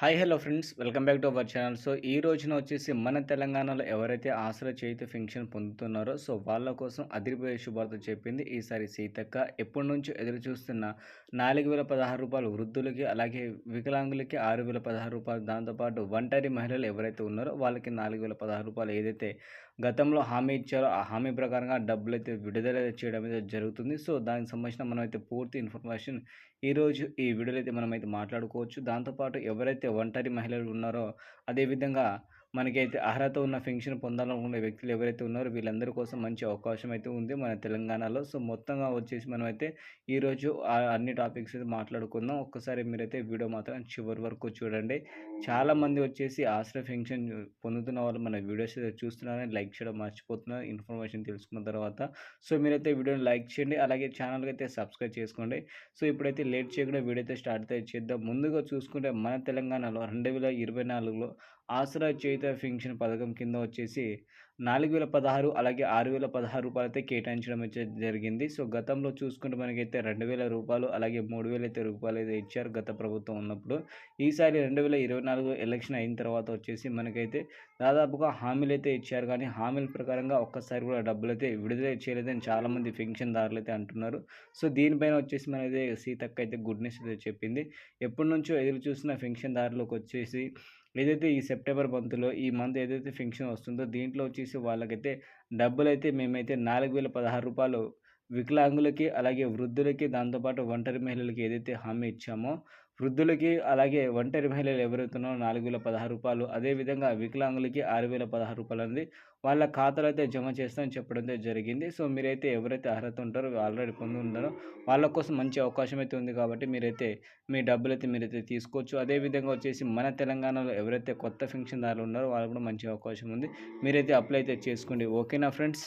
Hi hello friends. Welcome back to our channel. So ఈ రోజున వచ్చేసి మన తెలంగాణలో ఎవరైతే ఆసరా చేతి పెన్షన్ పొందుతున్నారో సో వాళ్ళ కోసం అదిరిపోయే శుభార్త చెప్పింది ఈసారి సీతక్క. ఎప్పటి నుంచో ఎదురు చూస్తున్న నాలుగు వేల పదహారు రూపాయలు వృద్ధులకి అలాగే వికలాంగులకి ఆరు వేల పదహారు రూపాయలు దాంతోపాటు ఒంటరి మహిళలు ఎవరైతే ఉన్నారో వాళ్ళకి నాలుగు వేల పదహారు రూపాయలు ఏదైతే గతంలో హామీ ఇచ్చారో ఆ హామీ ప్రకారంగా డబ్బులు అయితే విడుదల చేయడం అయితే జరుగుతుంది. సో దానికి సంబంధించిన మనమైతే పూర్తి ఇన్ఫర్మేషన్ ఈరోజు ఈ వీడియోలో అయితే మనమైతే మాట్లాడుకోవచ్చు. దాంతోపాటు ఎవరైతే ఒంటరి మహిళలు ఉన్నారో అదేవిధంగా మనకైతే అర్హత ఉన్న పెన్షన్ పొందాలనుకునే వ్యక్తులు ఎవరైతే ఉన్నారో వీళ్ళందరి కోసం మంచి అవకాశం అయితే ఉంది మన తెలంగాణలో. సో మొత్తంగా వచ్చేసి మనం అయితే ఈరోజు అన్ని టాపిక్స్ అయితే మాట్లాడుకుందాం. ఒక్కసారి మీరైతే వీడియో మాత్రం చివరి వరకు చూడండి. చాలామంది వచ్చేసి ఆశ్రయ పెన్షన్ పొందుతున్న వాళ్ళు మన వీడియోస్ అయితే చూస్తున్నారని లైక్ చేయడం మర్చిపోతున్నారు ఇన్ఫర్మేషన్ తెలుసుకున్న తర్వాత. సో మీరైతే వీడియోని లైక్ చేయండి. అలాగే ఛానల్కి అయితే సబ్స్క్రైబ్ చేసుకోండి. సో ఇప్పుడైతే లేట్ చేయకుండా వీడియో అయితే స్టార్ట్ అయితే చేద్దాం. ముందుగా చూసుకుంటే మన తెలంగాణలో రెండు వేల ఇరవై నాలుగులో ఆసరా చేత పెన్షన్ పథకం కింద వచ్చేసి నాలుగు వేల పదహారు అలాగే ఆరు వేల పదహారు రూపాయలు అయితే కేటాయించడం అయితే జరిగింది. సో గతంలో చూసుకుంటే మనకైతే రెండు వేల రూపాయలు అలాగే మూడు వేల అయితే రూపాయలు అయితే ఇచ్చారు గత ప్రభుత్వం ఉన్నప్పుడు. ఈసారి రెండు వేల ఇరవై నాలుగు ఎలక్షన్ అయిన తర్వాత వచ్చేసి మనకైతే దాదాపుగా హామీలు అయితే ఇచ్చారు. కానీ హామీల ప్రకారంగా ఒక్కసారి కూడా డబ్బులు అయితే విడుదల చేయలేదని చాలామంది పెన్షన్దారులు అయితే అంటున్నారు. సో దీనిపైన వచ్చేసి మనైతే సీతక్క అయితే గుడ్ న్యూస్ అయితే చెప్పింది. ఎప్పటి నుంచో ఎదురు చూసిన పెన్షన్దారులకు వచ్చేసి ఏదైతే ఈ సెప్టెంబర్ మంత్లో ఈ మంత్ ఏదైతే పెన్షన్ వస్తుందో దీంట్లో వచ్చేసి వాళ్ళకైతే డబ్బులు అయితే మేమైతే నాలుగు వేల పదహారు రూపాయలు వికలాంగులకి అలాగే వృద్ధులకి దాంతోపాటు ఒంటరి మహిళలకి ఏదైతే హామీ ఇచ్చామో వృద్ధులకి అలాగే ఒంటరి మహిళలు ఎవరైతున్నారో నాలుగు వేల పదహారు రూపాయలు అదేవిధంగా వికలాంగులకి ఆరు వేల పదహారు రూపాయలు అనేది వాళ్ళ ఖాతాలో అయితే జమ చేస్తామని చెప్పడం జరిగింది. సో మీరైతే ఎవరైతే అర్హత ఉంటారో ఆల్రెడీ పొంది ఉంటారో వాళ్ళ కోసం మంచి అవకాశం అయితే ఉంది కాబట్టి మీరైతే మీ డబ్బులు అయితే మీరైతే తీసుకోవచ్చు. అదేవిధంగా వచ్చేసి మన తెలంగాణలో ఎవరైతే కొత్త పెన్షన్దారులు ఉన్నారో వాళ్ళకు కూడా మంచి అవకాశం ఉంది. మీరైతే అప్లై అయితే చేసుకోండి. ఓకేనా ఫ్రెండ్స్?